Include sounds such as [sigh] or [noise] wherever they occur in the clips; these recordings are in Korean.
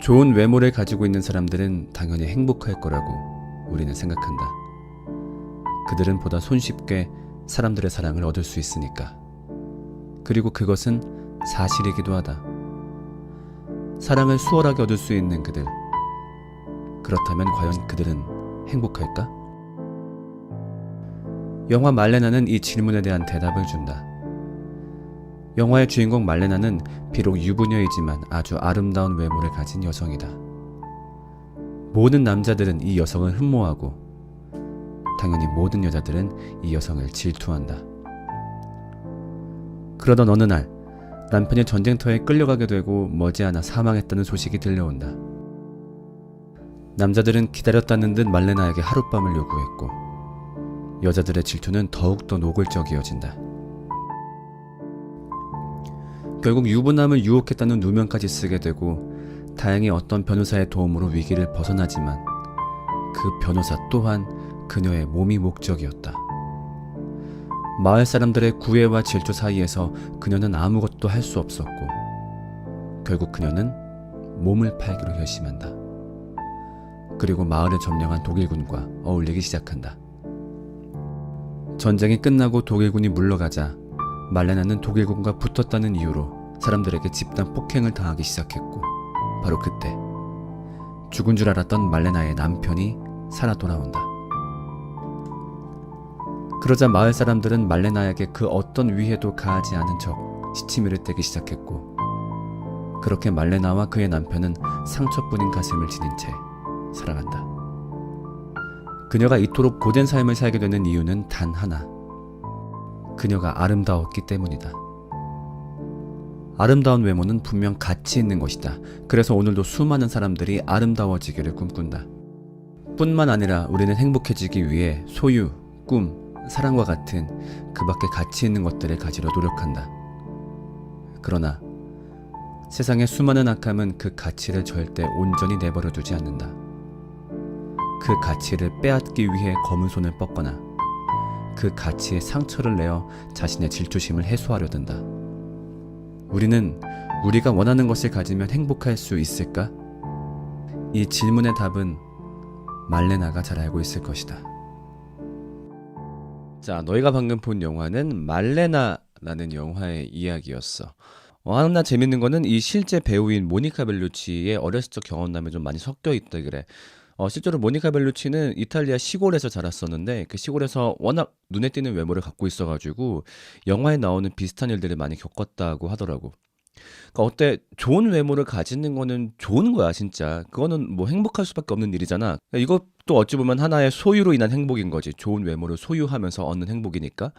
좋은 외모를 가지고 있는 사람들은 당연히 행복할 거라고 우리는 생각한다. 그들은 보다 손쉽게 사람들의 사랑을 얻을 수 있으니까. 그리고 그것은 사실이기도 하다. 사랑을 수월하게 얻을 수 있는 그들. 그렇다면 과연 그들은 행복할까? 영화 말레나는 이 질문에 대한 대답을 준다. 영화의 주인공 말레나는 비록 유부녀이지만 아주 아름다운 외모를 가진 여성이다. 모든 남자들은 이 여성을 흠모하고 당연히 모든 여자들은 이 여성을 질투한다. 그러던 어느 날 남편이 전쟁터에 끌려가게 되고 머지않아 사망했다는 소식이 들려온다. 남자들은 기다렸다는 듯 말레나에게 하룻밤을 요구했고 여자들의 질투는 더욱더 노골적이어진다. 결국 유부남을 유혹했다는 누명까지 쓰게 되고 다행히 어떤 변호사의 도움으로 위기를 벗어나지만 그 변호사 또한 그녀의 몸이 목적이었다. 마을 사람들의 구애와 질투 사이에서 그녀는 아무것도 할 수 없었고 결국 그녀는 몸을 팔기로 결심한다. 그리고 마을을 점령한 독일군과 어울리기 시작한다. 전쟁이 끝나고 독일군이 물러가자 말레나는 독일군과 붙었다는 이유로 사람들에게 집단 폭행을 당하기 시작했고 바로 그때 죽은 줄 알았던 말레나의 남편이 살아 돌아온다. 그러자 마을 사람들은 말레나에게 그 어떤 위해도 가하지 않은 척 시치미를 떼기 시작했고 그렇게 말레나와 그의 남편은 상처뿐인 가슴을 지닌 채 살아간다. 그녀가 이토록 고된 삶을 살게 되는 이유는 단 하나. 그녀가 아름다웠기 때문이다. 아름다운 외모는 분명 가치 있는 것이다. 그래서 오늘도 수많은 사람들이 아름다워지기를 꿈꾼다. 뿐만 아니라 우리는 행복해지기 위해 소유, 꿈, 사랑과 같은 그 밖에 가치 있는 것들을 가지려 노력한다. 그러나 세상의 수많은 악함은 그 가치를 절대 온전히 내버려 두지 않는다. 그 가치를 빼앗기 위해 검은 손을 뻗거나 그 가치에 상처를 내어 자신의 질투심을 해소하려 든다. 우리는 우리가 원하는 것을 가지면 행복할 수 있을까? 이 질문의 답은 말레나가 잘 알고 있을 것이다. 자, 너희가 방금 본 영화는 말레나라는 영화의 이야기였어. 어, 하나 재밌는 거는 이 실제 배우인 모니카 벨루치의 어렸을 적 경험담이 좀 많이 섞여 있다 그래. 어, 실제로 모니카 벨루치는 이탈리아 시골에서 자랐었는데 그 시골에서 워낙 눈에 띄는 외모를 갖고 있어가지고 영화에 나오는 비슷한 일들을 많이 겪었다고 하더라고. 그러니까 어때? 좋은 외모를 가지는 거는 좋은 거야, 진짜. 그거는 뭐 행복할 수밖에 없는 일이잖아. 그러니까 이것도 어찌 보면 하나의 소유로 인한 행복인 거지. 좋은 외모를 소유하면서 얻는 행복이니까.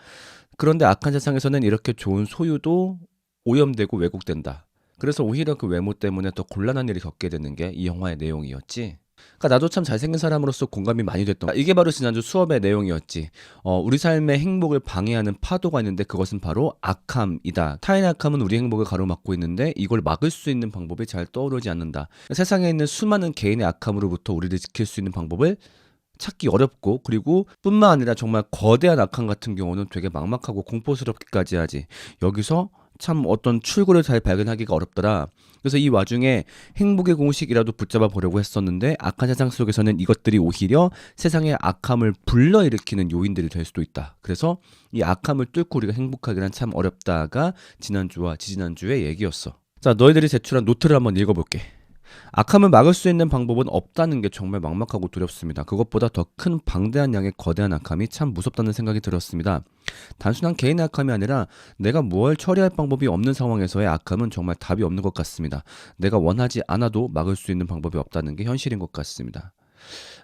그런데 악한 세상에서는 이렇게 좋은 소유도 오염되고 왜곡된다. 그래서 오히려 그 외모 때문에 더 곤란한 일을 겪게 되는 게 이 영화의 내용이었지. 그러니까 나도 참 잘생긴 사람으로서 공감이 많이 됐던 거야. 이게 바로 지난주 수업의 내용이었지. 어, 우리 삶의 행복을 방해하는 파도가 있는데 그것은 바로 악함이다. 타인의 악함은 우리 행복을 가로막고 있는데 이걸 막을 수 있는 방법이 잘 떠오르지 않는다. 세상에 있는 수많은 개인의 악함으로부터 우리를 지킬 수 있는 방법을 찾기 어렵고 그리고 뿐만 아니라 정말 거대한 악함 같은 경우는 되게 막막하고 공포스럽기까지 하지. 여기서 참 어떤 출구를 잘 발견하기가 어렵더라. 그래서 이 와중에 행복의 공식이라도 붙잡아 보려고 했었는데 악한 세상 속에서는 이것들이 오히려 세상의 악함을 불러일으키는 요인들이 될 수도 있다. 그래서 이 악함을 뚫고 우리가 행복하기란 참 어렵다가 지난주와 지지난주의 얘기였어. 자, 너희들이 제출한 노트를 한번 읽어볼게. 악함을 막을 수 있는 방법은 없다는 게 정말 막막하고 두렵습니다. 그것보다 더 큰 방대한 양의 거대한 악함이 참 무섭다는 생각이 들었습니다. 단순한 개인의 악함이 아니라 내가 뭘 처리할 방법이 없는 상황에서의 악함은 정말 답이 없는 것 같습니다. 내가 원하지 않아도 막을 수 있는 방법이 없다는 게 현실인 것 같습니다.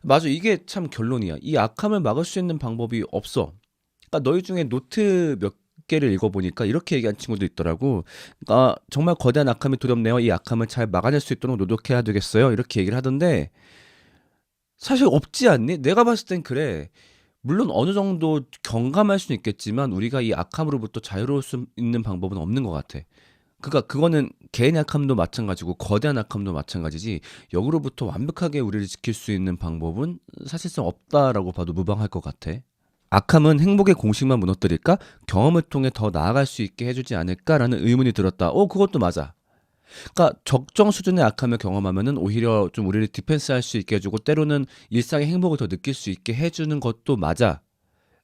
맞아, 이게 참 결론이야. 이 악함을 막을 수 있는 방법이 없어. 그러니까 너희 중에 노트 몇 개를 읽어보니까 이렇게 얘기한 친구도 있더라고. 아, 정말 거대한 악함이 두렵네요. 이 악함을 잘 막아낼 수 있도록 노력해야 되겠어요. 이렇게 얘기를 하던데 사실 없지 않니? 내가 봤을 땐 그래. 물론 어느 정도 경감할 수는 있겠지만 우리가 이 악함으로부터 자유로울 수 있는 방법은 없는 것 같아. 그러니까 그거는 개인의 악함도 마찬가지고 거대한 악함도 마찬가지지 역으로부터 완벽하게 우리를 지킬 수 있는 방법은 사실상 없다라고 봐도 무방할 것 같아. 악함은 행복의 공식만 무너뜨릴까? 경험을 통해 더 나아갈 수 있게 해주지 않을까라는 의문이 들었다. 어, 그것도 맞아. 그러니까 적정 수준의 악함을 경험하면은 오히려 좀 우리를 디펜스 할 수 있게 해 주고 때로는 일상의 행복을 더 느낄 수 있게 해 주는 것도 맞아.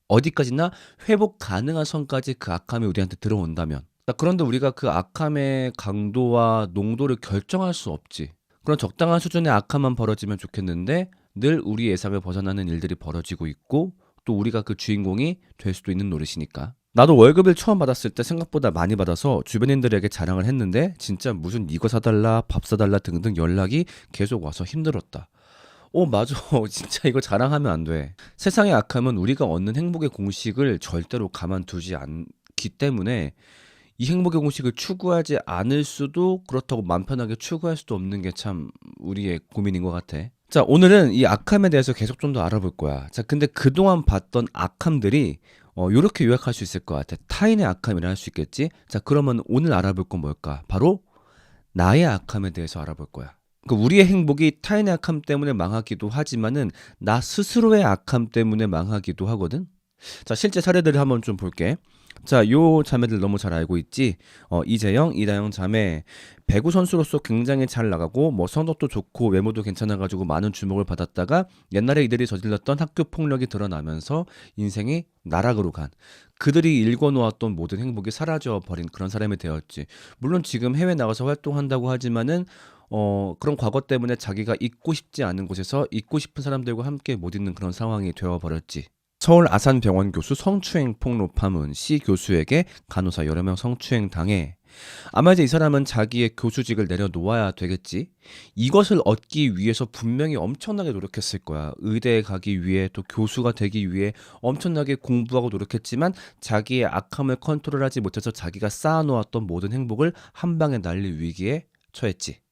어디까지나 회복 가능한 선까지 그 악함이 우리한테 들어온다면. 자 그런데 우리가 그 악함의 강도와 농도를 결정할 수 없지. 그런 적당한 수준의 악함만 벌어지면 좋겠는데 늘 우리 예상을 벗어나는 일들이 벌어지고 있고 또 우리가 그 주인공이 될 수도 있는 노릇이니까. 나도 월급을 처음 받았을 때 생각보다 많이 받아서 주변인들에게 자랑을 했는데 진짜 무슨 이거 사달라 밥 사달라 등등 연락이 계속 와서 힘들었다. 오 맞아 [laughs] 진짜 이거 자랑하면 안 돼. 세상의 악함은 우리가 얻는 행복의 공식을 절대로 가만두지 않기 때문에 이 행복의 공식을 추구하지 않을 수도 그렇다고 맘 편하게 추구할 수도 없는 게 참 우리의 고민인 것 같아. 자, 오늘은 이 악함에 대해서 계속 좀 더 알아볼 거야. 자, 근데 그동안 봤던 악함들이 어, 요렇게 요약할 수 있을 것 같아. 타인의 악함이라 할 수 있겠지? 자, 그러면 오늘 알아볼 건 뭘까? 바로 나의 악함에 대해서 알아볼 거야. 그 우리의 행복이 타인의 악함 때문에 망하기도 하지만은 나 스스로의 악함 때문에 망하기도 하거든. 자, 실제 사례들을 한번 좀 볼게. 자, 요 자매들 너무 잘 알고 있지? 어, 이재영, 이다영 자매. 배구 선수로서 굉장히 잘 나가고 뭐 성적도 좋고 외모도 괜찮아 가지고 많은 주목을 받았다가 옛날에 이들이 저질렀던 학교 폭력이 드러나면서 인생이 나락으로 간 그들이 일궈 놓았던 모든 행복이 사라져 버린 그런 사람이 되었지. 물론 지금 해외 나가서 활동한다고 하지만은 어, 그런 과거 때문에 자기가 있고 싶지 않은 곳에서 있고 싶은 사람들과 함께 못 있는 그런 상황이 되어 버렸지. 서울 아산병원 교수 성추행 폭로 파문 C 교수에게 간호사 여러 명 성추행 당해 아마 이제 이 사람은 자기의 교수직을 내려놓아야 되겠지. 이것을 얻기 위해서 분명히 엄청나게 노력했을 거야. 의대에 가기 위해 또 교수가 되기 위해 엄청나게 공부하고 노력했지만 자기의 악함을 컨트롤하지 못해서 자기가 쌓아놓았던 모든 행복을 한 방에 날릴 위기에 처했지.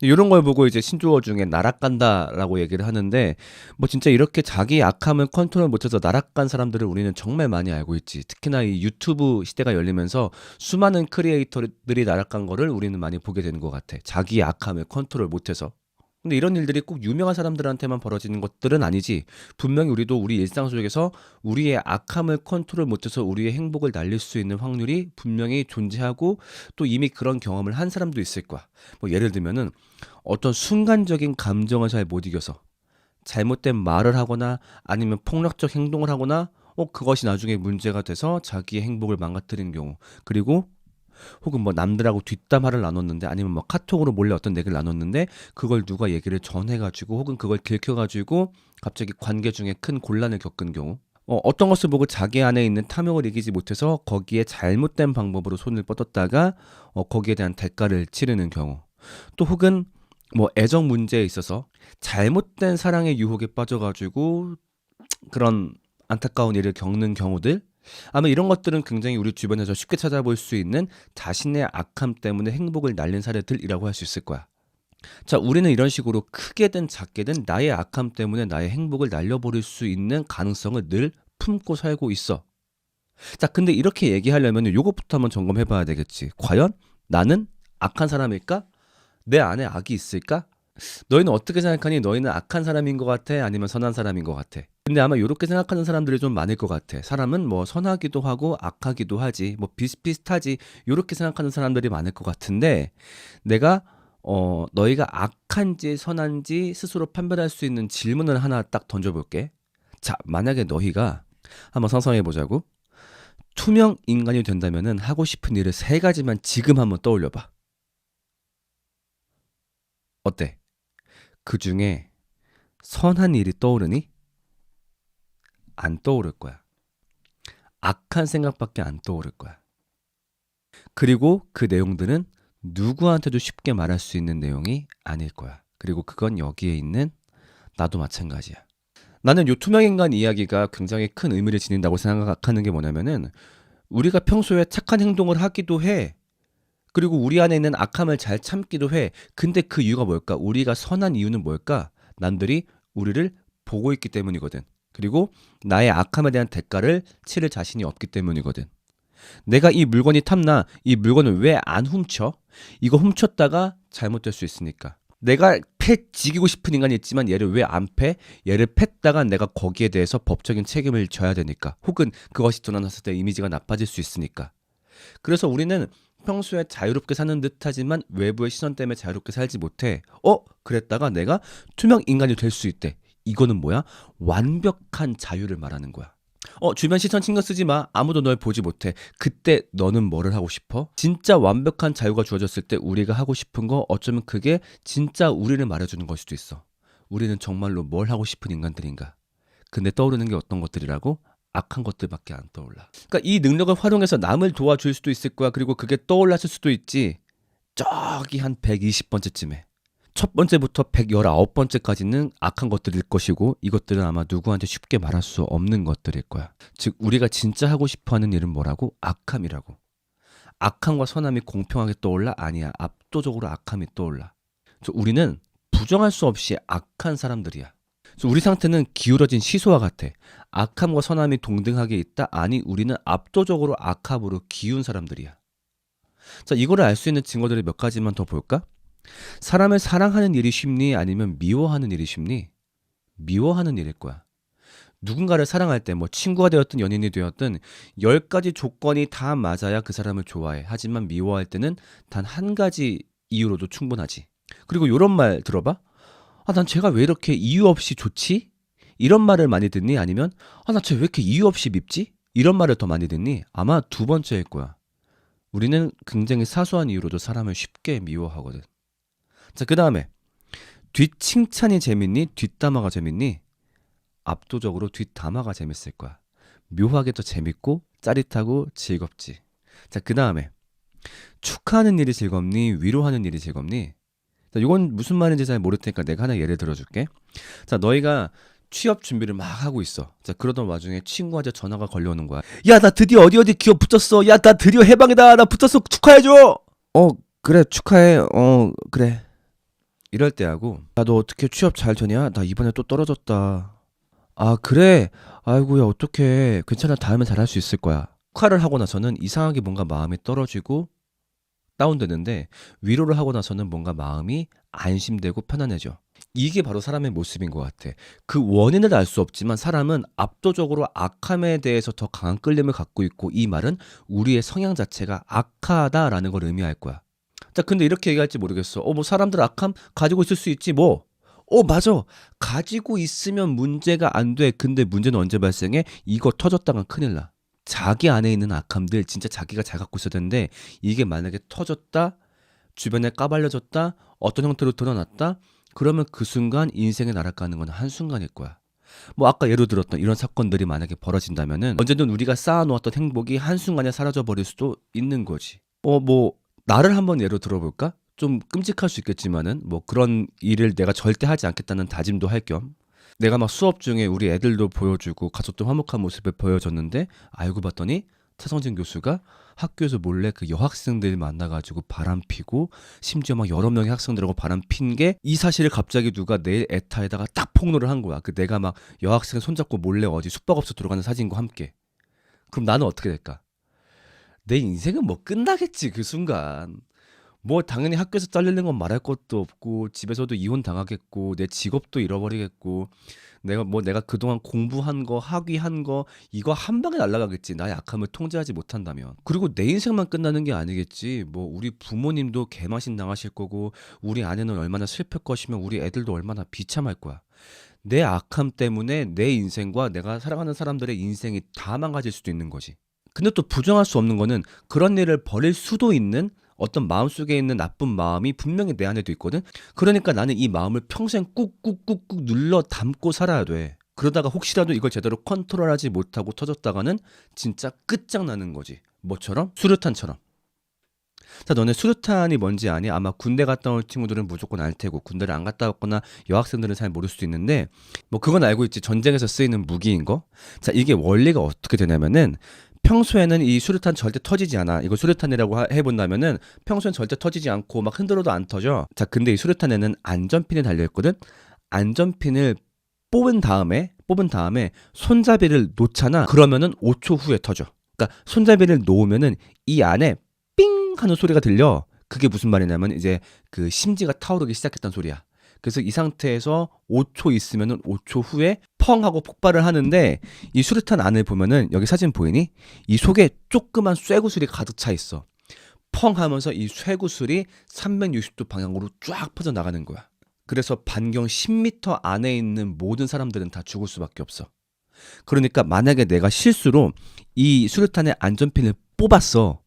이런 걸 보고 이제 신조어 중에 나락간다라고 얘기를 하는데 뭐 진짜 이렇게 자기 악함을 컨트롤 못해서 나락간 사람들을 우리는 정말 많이 알고 있지. 특히나 이 유튜브 시대가 열리면서 수많은 크리에이터들이 나락간 거를 우리는 많이 보게 되는 것 같아. 자기의 악함을 컨트롤 못해서. 근데 이런 일들이 꼭 유명한 사람들한테만 벌어지는 것들은 아니지. 분명히 우리도 우리 일상 속에서 우리의 악함을 컨트롤 못해서 우리의 행복을 날릴 수 있는 확률이 분명히 존재하고 또 이미 그런 경험을 한 사람도 있을 거야. 뭐 예를 들면은 어떤 순간적인 감정을 잘 못 이겨서 잘못된 말을 하거나 아니면 폭력적 행동을 하거나 어 그것이 나중에 문제가 돼서 자기의 행복을 망가뜨리는 경우 그리고 혹은 뭐 남들하고 뒷담화를 나눴는데 아니면 뭐 카톡으로 몰래 어떤 얘기를 나눴는데 그걸 누가 얘기를 전해가지고 혹은 그걸 들켜가지고 갑자기 관계 중에 큰 곤란을 겪은 경우 어, 어떤 것을 보고 자기 안에 있는 탐욕을 이기지 못해서 거기에 잘못된 방법으로 손을 뻗었다가 어, 거기에 대한 대가를 치르는 경우 또 혹은 뭐 애정 문제에 있어서 잘못된 사랑의 유혹에 빠져가지고 그런 안타까운 일을 겪는 경우들 아마 이런 것들은 굉장히 우리 주변에서 쉽게 찾아볼 수 있는 자신의 악함 때문에 행복을 날린 사례들이라고 할 수 있을 거야. 자, 우리는 이런 식으로 크게든 작게든 나의 악함 때문에 나의 행복을 날려버릴 수 있는 가능성을 늘 품고 살고 있어. 자, 근데 이렇게 얘기하려면 요것부터 한번 점검해 봐야 되겠지. 과연 나는 악한 사람일까? 내 안에 악이 있을까? 너희는 어떻게 생각하니? 너희는 악한 사람인 것 같아? 아니면 선한 사람인 것 같아? 근데 아마 이렇게 생각하는 사람들이 좀 많을 것 같아. 사람은 뭐 선하기도 하고 악하기도 하지, 뭐 비슷비슷하지, 이렇게 생각하는 사람들이 많을 것 같은데, 내가 어, 너희가 악한지 선한지 스스로 판별할 수 있는 질문을 하나 딱 던져볼게. 자, 만약에 너희가 한번 상상해 보자고. 투명 인간이 된다면은 하고 싶은 일을 세 가지만 지금 한번 떠올려 봐. 어때? 그 중에 선한 일이 떠오르니? 안 떠오를 거야. 악한 생각밖에 안 떠오를 거야. 그리고 그 내용들은 누구한테도 쉽게 말할 수 있는 내용이 아닐 거야. 그리고 그건 여기에 있는 나도 마찬가지야. 나는 요 투명 인간 이야기가 굉장히 큰 의미를 지닌다고 생각하는 게 뭐냐면은 우리가 평소에 착한 행동을 하기도 해. 그리고 우리 안에 있는 악함을 잘 참기도 해. 근데 그 이유가 뭘까? 우리가 선한 이유는 뭘까? 남들이 우리를 보고 있기 때문이거든. 그리고 나의 악함에 대한 대가를 치를 자신이 없기 때문이거든. 내가 이 물건이 탐나, 이 물건을 왜 안 훔쳐? 이거 훔쳤다가 잘못될 수 있으니까. 내가 패 지기고 싶은 인간이 있지만 얘를 왜 안 패? 얘를 팼다가 내가 거기에 대해서 법적인 책임을 져야 되니까. 혹은 그것이 드러났을 때 이미지가 나빠질 수 있으니까. 그래서 우리는 평소에 자유롭게 사는 듯하지만 외부의 시선 때문에 자유롭게 살지 못해. 어? 그랬다가 내가 투명 인간이 될 수 있대. 이거는 뭐야? 완벽한 자유를 말하는 거야. 어, 주변 시선 신경 쓰지 마. 아무도 널 보지 못해. 그때 너는 뭐를 하고 싶어? 진짜 완벽한 자유가 주어졌을 때 우리가 하고 싶은 거 어쩌면 그게 진짜 우리를 말해주는 걸 수도 있어. 우리는 정말로 뭘 하고 싶은 인간들인가? 근데 떠오르는 게 어떤 것들이라고? 악한 것들밖에 안 떠올라. 그러니까 이 능력을 활용해서 남을 도와줄 수도 있을 거야. 그리고 그게 떠올랐을 수도 있지. 저기 한 120번째쯤에. 첫 번째부터 119번째까지는 악한 것들일 것이고 이것들은 아마 누구한테 쉽게 말할 수 없는 것들일 거야. 즉 우리가 진짜 하고 싶어 하는 일은 뭐라고? 악함이라고. 악함과 선함이 공평하게 떠올라? 아니야. 압도적으로 악함이 떠올라. 그래서 우리는 부정할 수 없이 악한 사람들이야. 그래서 우리 상태는 기울어진 시소와 같아. 악함과 선함이 동등하게 있다? 아니, 우리는 압도적으로 악함으로 기운 사람들이야. 자, 이거를 알 수 있는 증거들을 몇 가지만 더 볼까? 사람을 사랑하는 일이 쉽니? 아니면 미워하는 일이 쉽니? 미워하는 일일 거야. 누군가를 사랑할 때 뭐 친구가 되었든 연인이 되었든 열 가지 조건이 다 맞아야 그 사람을 좋아해. 하지만 미워할 때는 단 한 가지 이유로도 충분하지. 그리고 요런 말 들어봐. 아, 난 쟤가 왜 이렇게 이유 없이 좋지? 이런 말을 많이 듣니? 아니면 아, 나 쟤 왜 이렇게 이유 없이 밉지? 이런 말을 더 많이 듣니? 아마 두 번째일 거야. 우리는 굉장히 사소한 이유로도 사람을 쉽게 미워하거든. 자, 그 다음에 뒷칭찬이 재밌니? 뒷담화가 재밌니? 압도적으로 뒷담화가 재밌을 거야. 묘하게 더 재밌고 짜릿하고 즐겁지. 자, 그 다음에 축하하는 일이 즐겁니? 위로하는 일이 즐겁니? 자, 이건 무슨 말인지 잘 모를 테니까 내가 하나 예를 들어줄게. 자, 너희가 취업 준비를 막 하고 있어. 자, 그러던 와중에 친구한테 전화가 걸려오는 거야. 야, 나 드디어 어디 어디 기업 붙었어. 야, 나 드디어 해방이다. 나 붙었어. 축하해줘. 어, 그래, 축하해. 어, 그래. 이럴 때하고, 야, 너 어떻게 취업 잘 되냐? 나 이번에 또 떨어졌다. 아, 그래? 아이고야, 어떡해. 괜찮아. 다음에 잘할 수 있을 거야. 축하를 하고 나서는 이상하게 뭔가 마음이 떨어지고 다운되는데 위로를 하고 나서는 뭔가 마음이 안심되고 편안해져. 이게 바로 사람의 모습인 것 같아. 그 원인을 알 수 없지만 사람은 압도적으로 악함에 대해서 더 강한 끌림을 갖고 있고 이 말은 우리의 성향 자체가 악하다라는 걸 의미할 거야. 자, 근데 이렇게 얘기할지 모르겠어. 어, 뭐 사람들 악함 가지고 있을 수 있지 뭐. 어, 맞아. 가지고 있으면 문제가 안 돼. 근데 문제는 언제 발생해? 이거 터졌다간 큰일 나. 자기 안에 있는 악함들 진짜 자기가 잘 갖고 있어야 되는데 이게 만약에 터졌다, 주변에 까발려졌다, 어떤 형태로 드러났다, 그러면 그 순간 인생의 나락가는 건 한순간일 거야. 뭐 아까 예로 들었던 이런 사건들이 만약에 벌어진다면은 언제든 우리가 쌓아놓았던 행복이 한순간에 사라져 버릴 수도 있는 거지. 어, 뭐 나를 한번 예로 들어볼까? 좀 끔찍할 수 있겠지만은 뭐 그런 일을 내가 절대 하지 않겠다는 다짐도 할 겸 내가 막 수업 중에 우리 애들도 보여주고 가족들 화목한 모습을 보여줬는데 알고 봤더니 차성진 교수가 학교에서 몰래 그 여학생들 만나가지고 바람 피고 심지어 막 여러 명의 학생들하고 바람 핀 게 이 사실을 갑자기 누가 내 에타에다가 딱 폭로를 한 거야. 그 내가 막 여학생 손잡고 몰래 어디 숙박업소 들어가는 사진과 함께. 그럼 나는 어떻게 될까? 내 인생은 뭐 끝나겠지 그 순간. 뭐 당연히 학교에서 잘리는 건 말할 것도 없고 집에서도 이혼 당하겠고 내 직업도 잃어버리겠고 내가 뭐 내가 그동안 공부한 거 학위한 거 이거 한 방에 날아가겠지. 나의 악함을 통제하지 못한다면. 그리고 내 인생만 끝나는 게 아니겠지. 뭐 우리 부모님도 개마신 당하실 거고 우리 아내는 얼마나 슬플 것이며 우리 애들도 얼마나 비참할 거야. 내 악함 때문에 내 인생과 내가 사랑하는 사람들의 인생이 다 망가질 수도 있는 거지 근데 또 부정할 수 없는 거는 그런 일을 벌일 수도 있는 어떤 마음속에 있는 나쁜 마음이 분명히 내 안에도 있거든. 그러니까 나는 이 마음을 평생 꾹꾹꾹꾹 눌러 담고 살아야 돼. 그러다가 혹시라도 이걸 제대로 컨트롤하지 못하고 터졌다가는 진짜 끝장나는 거지. 뭐처럼? 수류탄처럼. 자, 너네 수류탄이 뭔지 아니? 아마 군대 갔다 온 친구들은 무조건 알 테고 군대를 안 갔다 왔거나 여학생들은 잘 모를 수도 있는데 뭐 그건 알고 있지. 전쟁에서 쓰이는 무기인 거. 자, 이게 원리가 어떻게 되냐면은 평소에는 이 수류탄 절대 터지지 않아. 이거 수류탄이라고 하- 해본다면은 평소엔 절대 터지지 않고 막 흔들어도 안 터져. 자, 근데 이 수류탄에는 안전핀이 달려있거든? 안전핀을 뽑은 다음에, 뽑은 다음에 손잡이를 놓잖아. 그러면은 5초 후에 터져. 그러니까 손잡이를 놓으면은 이 안에 삥 하는 소리가 들려. 그게 무슨 말이냐면 이제 그 심지가 타오르기 시작했단 소리야. 그래서 이 상태에서 5초 있으면은 5초 후에 펑 하고 폭발을 하는데 이 수류탄 안을 보면은 여기 사진 보이니? 이 속에 조그만 쇠구슬이 가득 차 있어. 펑 하면서 이 쇠구슬이 360도 방향으로 쫙 퍼져 나가는 거야. 그래서 반경 10m 안에 있는 모든 사람들은 다 죽을 수밖에 없어. 그러니까 만약에 내가 실수로 이 수류탄의 안전핀을 뽑았어.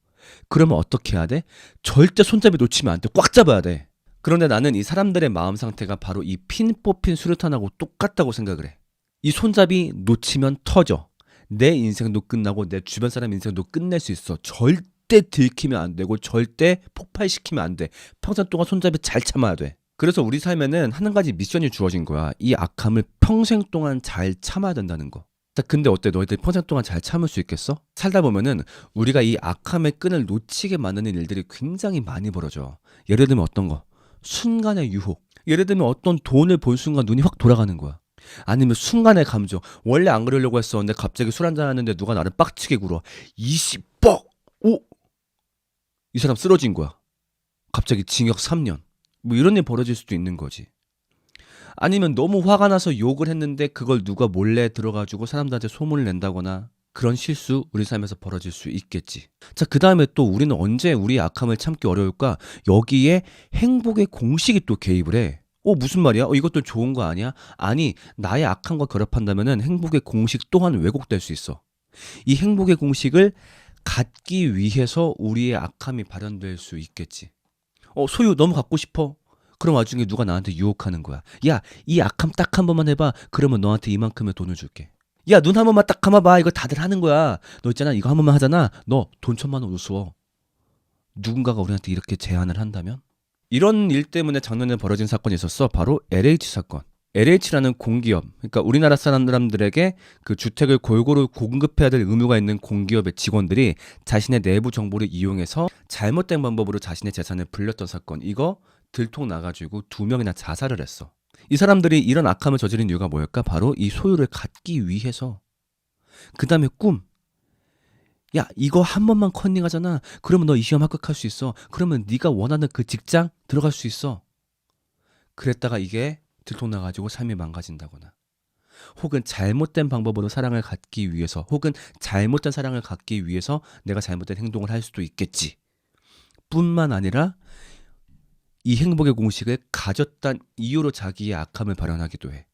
그러면 어떻게 해야 돼? 절대 손잡이 놓치면 안 돼. 꽉 잡아야 돼. 그런데 나는 이 사람들의 마음 상태가 바로 이 핀 뽑힌 수류탄하고 똑같다고 생각을 해. 이 손잡이 놓치면 터져. 내 인생도 끝나고 내 주변 사람 인생도 끝낼 수 있어. 절대 들키면 안 되고 절대 폭발시키면 안 돼. 평생 동안 손잡이 잘 참아야 돼. 그래서 우리 삶에는 한 가지 미션이 주어진 거야. 이 악함을 평생 동안 잘 참아야 된다는 거. 자, 근데 어때? 너희들 평생 동안 잘 참을 수 있겠어? 살다 보면은 우리가 이 악함의 끈을 놓치게 만드는 일들이 굉장히 많이 벌어져. 예를 들면 어떤 거? 순간의 유혹. 예를 들면 어떤 돈을 본 순간 눈이 확 돌아가는 거야. 아니면 순간의 감정. 원래 안 그러려고 했었는데 갑자기 술 한잔 하는데 누가 나를 빡치게 굴어. 20뻑! 오! 이 사람 쓰러진 거야. 갑자기 징역 3년. 뭐 이런 일 벌어질 수도 있는 거지. 아니면 너무 화가 나서 욕을 했는데 그걸 누가 몰래 들어가지고 사람들한테 소문을 낸다거나 그런 실수 우리 삶에서 벌어질 수 있겠지. 자, 그 다음에 또 우리는 언제 우리 악함을 참기 어려울까? 여기에 행복의 공식이 또 개입을 해. 어, 무슨 말이야? 어, 이것도 좋은 거 아니야? 아니, 나의 악함과 결합한다면은 행복의 공식 또한 왜곡될 수 있어. 이 행복의 공식을 갖기 위해서 우리의 악함이 발현될 수 있겠지. 어, 소유 너무 갖고 싶어. 그럼 와중에 누가 나한테 유혹하는 거야. 야, 이 악함 딱 한 번만 해봐. 그러면 너한테 이만큼의 돈을 줄게. 야, 눈 한 번만 딱 감아봐. 이거 다들 하는 거야. 너 있잖아. 이거 한 번만 하잖아. 너 돈 천만 원 우스워. 누군가가 우리한테 이렇게 제안을 한다면? 이런 일 때문에 작년에 벌어진 사건이 있었어. 바로 LH 사건. LH라는 공기업, 그러니까 우리나라 사람들에게 그 주택을 골고루 공급해야 될 의무가 있는 공기업의 직원들이 자신의 내부 정보를 이용해서 잘못된 방법으로 자신의 재산을 불렸던 사건. 이거 들통 나가지고 두 명이나 자살을 했어. 이 사람들이 이런 악함을 저지른 이유가 뭐였까? 바로 이 소유를 갖기 위해서. 그 다음에 꿈. 야, 이거 한 번만 컨닝하잖아. 그러면 너 이 시험 합격할 수 있어. 그러면 네가 원하는 그 직장 들어갈 수 있어. 그랬다가 이게 들통나가지고 삶이 망가진다거나. 혹은 잘못된 방법으로 사랑을 갖기 위해서, 혹은 잘못된 사랑을 갖기 위해서 내가 잘못된 행동을 할 수도 있겠지. 뿐만 아니라 이 행복의 공식을 가졌단 이유로 자기의 악함을 발현하기도 해.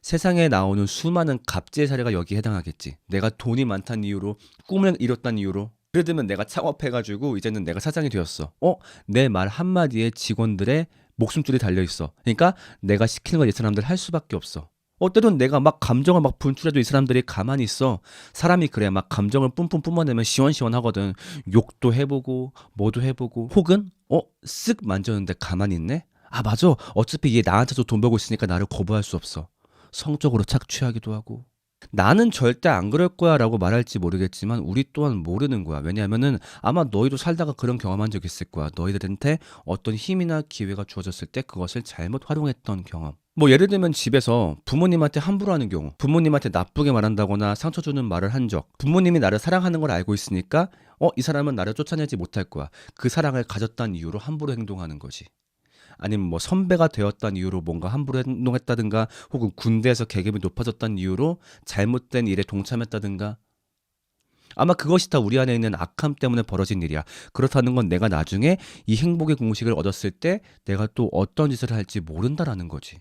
세상에 나오는 수많은 갑질 사례가 여기에 해당하겠지. 내가 돈이 많다는 이유로 꿈을 이뤘다는 이유로 예를 들면 내가 창업해가지고 이제는 내가 사장이 되었어. 어? 내 말 한마디에 직원들의 목숨줄이 달려있어. 그러니까 내가 시키는 걸 이 사람들 할 수밖에 없어. 어, 때론 내가 막 감정을 막 분출해도 이 사람들이 가만히 있어. 사람이 그래. 막 감정을 뿜뿜 뿜어내면 시원시원하거든. 욕도 해보고, 뭐도 해보고. 혹은, 어, 쓱 만졌는데 가만히 있네? 아, 맞아. 어차피 얘 나한테도 돈 벌고 있으니까 나를 거부할 수 없어. 성적으로 착취하기도 하고. 나는 절대 안 그럴 거야 라고 말할지 모르겠지만 우리 또한 모르는 거야. 왜냐하면은 아마 너희도 살다가 그런 경험한 적 있을 거야. 너희들한테 어떤 힘이나 기회가 주어졌을 때 그것을 잘못 활용했던 경험. 뭐 예를 들면 집에서 부모님한테 함부로 하는 경우, 부모님한테 나쁘게 말한다거나 상처 주는 말을 한 적, 부모님이 나를 사랑하는 걸 알고 있으니까 어, 이 사람은 나를 쫓아내지 못할 거야. 그 사랑을 가졌다는 이유로 함부로 행동하는 거지. 아니면 뭐 선배가 되었다는 이유로 뭔가 함부로 행동했다든가 혹은 군대에서 계급이 높아졌다는 이유로 잘못된 일에 동참했다든가 아마 그것이 다 우리 안에 있는 악함 때문에 벌어진 일이야. 그렇다는 건 내가 나중에 이 행복의 공식을 얻었을 때 내가 또 어떤 짓을 할지 모른다라는 거지.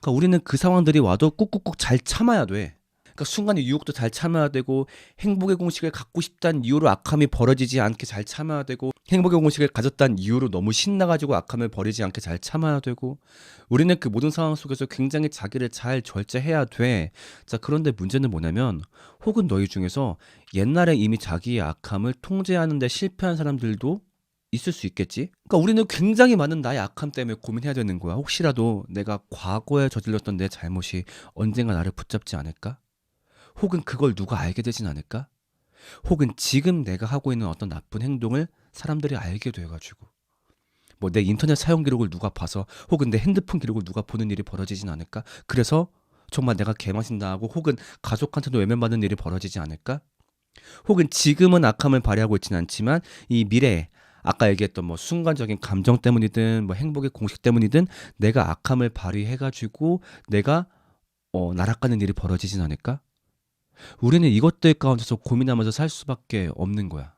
그러니까 우리는 그 상황들이 와도 꾹꾹꾹 잘 참아야 돼. 그러니까 순간의 유혹도 잘 참아야 되고 행복의 공식을 갖고 싶다는 이유로 악함이 벌어지지 않게 잘 참아야 되고 행복의 공식을 가졌다는 이유로 너무 신나가지고 악함을 버리지 않게 잘 참아야 되고 우리는 그 모든 상황 속에서 굉장히 자기를 잘 절제해야 돼. 자 그런데 문제는 뭐냐면 혹은 너희 중에서 옛날에 이미 자기의 악함을 통제하는데 실패한 사람들도 있을 수 있겠지? 그러니까 우리는 굉장히 많은 나의 악함 때문에 고민해야 되는 거야. 혹시라도 내가 과거에 저질렀던 내 잘못이 언젠가 나를 붙잡지 않을까? 혹은 그걸 누가 알게 되진 않을까? 혹은 지금 내가 하고 있는 어떤 나쁜 행동을 사람들이 알게 돼가지고 뭐 내 인터넷 사용 기록을 누가 봐서 혹은 내 핸드폰 기록을 누가 보는 일이 벌어지진 않을까? 그래서 정말 내가 개망신당하고 혹은 가족한테도 외면받는 일이 벌어지지 않을까? 혹은 지금은 악함을 발휘하고 있지는 않지만 이 미래에 아까 얘기했던 뭐 순간적인 감정 때문이든 뭐 행복의 공식 때문이든 내가 악함을 발휘해가지고 내가 어, 날아가는 일이 벌어지진 않을까? 우리는 이것들 가운데서 고민하면서 살 수밖에 없는 거야.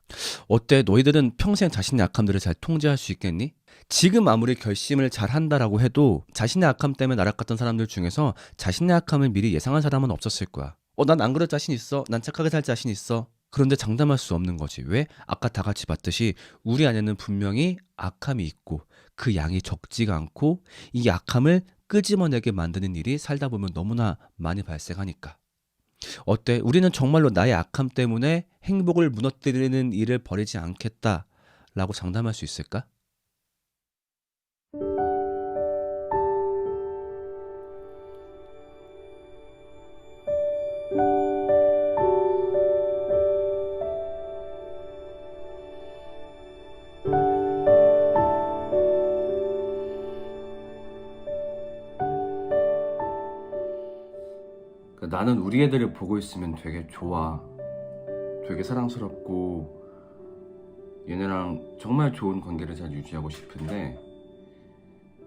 어때? 너희들은 평생 자신의 악함들을 잘 통제할 수 있겠니? 지금 아무리 결심을 잘 한다라고 해도 자신의 악함 때문에 나락갔던 사람들 중에서 자신의 악함을 미리 예상한 사람은 없었을 거야. 어, 난 안 그럴 자신 있어. 난 착하게 살 자신 있어. 그런데 장담할 수 없는 거지. 왜? 아까 다 같이 봤듯이 우리 안에는 분명히 악함이 있고 그 양이 적지가 않고 이 악함을 끄집어내게 만드는 일이 살다 보면 너무나 많이 발생하니까. 어때? 우리는 정말로 나의 악함 때문에 행복을 무너뜨리는 일을 벌이지 않겠다라고 장담할 수 있을까? 나는 우리 애들을 보고 있으면 되게 좋아. 되게 사랑스럽고 얘네랑 정말 좋은 관계를 잘 유지하고 싶은데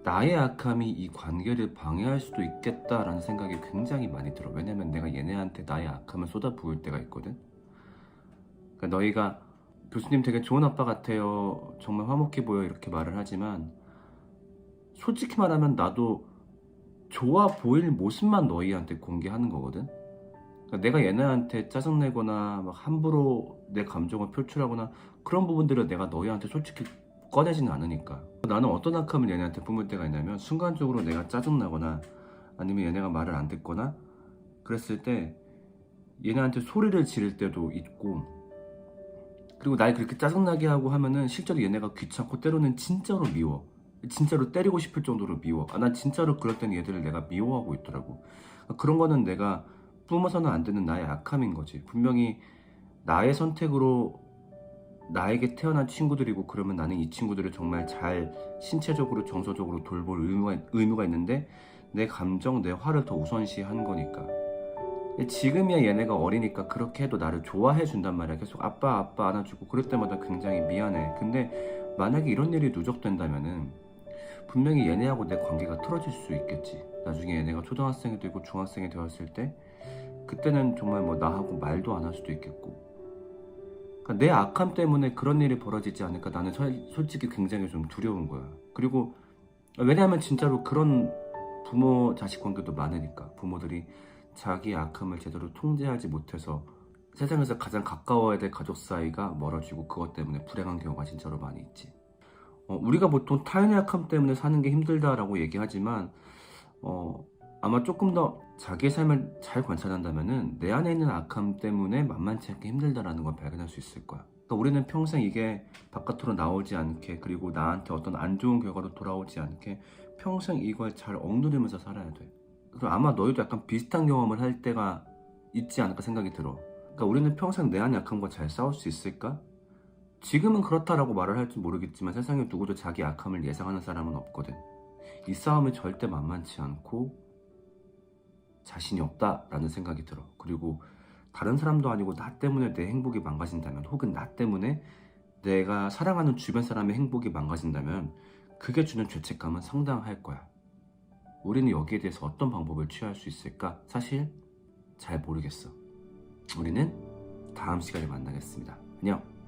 나의 악함이 이 관계를 방해할 수도 있겠다라는 생각이 굉장히 많이 들어. 왜냐면 내가 얘네한테 나의 악함을 쏟아 부을 때가 있거든. 그러니까 너희가 교수님 되게 좋은 아빠 같아요. 정말 화목해 보여 이렇게 말을 하지만 솔직히 말하면 나도 좋아 보일 모습만 너희한테 공개하는 거거든. 그러니까 내가 얘네한테 짜증내거나 막 함부로 내 감정을 표출하거나 그런 부분들을 내가 너희한테 솔직히 꺼내지는 않으니까. 나는 어떤 악함을 얘네한테 뿜을 때가 있냐면 순간적으로 내가 짜증나거나 아니면 얘네가 말을 안 듣거나 그랬을 때 얘네한테 소리를 지를 때도 있고 그리고 날 그렇게 짜증나게 하고 하면은 실제로 얘네가 귀찮고 때로는 진짜로 미워. 진짜로 때리고 싶을 정도로 미워. 아, 난 진짜로 때는 얘들을 내가 미워하고 있더라고. 그런 거는 내가 뿜어서는 안 되는 나의 악함인 거지. 분명히 나의 선택으로 나에게 태어난 친구들이고 그러면 나는 이 친구들을 정말 잘 신체적으로 정서적으로 돌볼 의무가, 의무가 있는데 내 감정, 내 화를 더 우선시한 거니까. 지금이야 얘네가 어리니까 그렇게 해도 나를 좋아해 준단 말이야. 계속 아빠 아빠 안아주고 그럴 때마다 굉장히 미안해. 근데 만약에 이런 일이 누적된다면은 분명히 얘네하고 내 관계가 틀어질 수 있겠지. 나중에 얘네가 초등학생이 되고 중학생이 되었을 때 그때는 정말 뭐 나하고 말도 안 할 수도 있겠고. 그러니까 내 악함 때문에 그런 일이 벌어지지 않을까 나는 설- 솔직히 굉장히 좀 두려운 거야. 그리고 왜냐하면 진짜로 그런 부모 자식 관계도 많으니까 부모들이 자기 악함을 제대로 통제하지 못해서 세상에서 가장 가까워야 될 가족 사이가 멀어지고 그것 때문에 불행한 경우가 진짜로 많이 있지. 어, 우리가 보통 타인의 악함 때문에 사는 게 힘들다라고 얘기하지만 어, 아마 조금 더 자기의 삶을 잘 관찰한다면은 내 안에 있는 악함 때문에 만만치 않게 힘들다라는 걸 발견할 수 있을 거야. 그러니까 우리는 평생 이게 바깥으로 나오지 않게 그리고 나한테 어떤 안 좋은 결과로 돌아오지 않게 평생 이걸 잘 억누르면서 살아야 돼. 그리고 아마 너희도 약간 비슷한 경험을 할 때가 있지 않을까 생각이 들어. 그러니까 우리는 평생 내 안의 악함과 잘 싸울 수 있을까? 지금은 그렇다라고 말을 할지 모르겠지만 세상에 누구도 자기 악함을 예상하는 사람은 없거든. 이 싸움이 절대 만만치 않고 자신이 없다라는 생각이 들어. 그리고 다른 사람도 아니고 나 때문에 내 행복이 망가진다면 혹은 나 때문에 내가 사랑하는 주변 사람의 행복이 망가진다면 그게 주는 죄책감은 상당할 거야. 우리는 여기에 대해서 어떤 방법을 취할 수 있을까? 사실 잘 모르겠어. 우리는 다음 시간에 만나겠습니다. 안녕.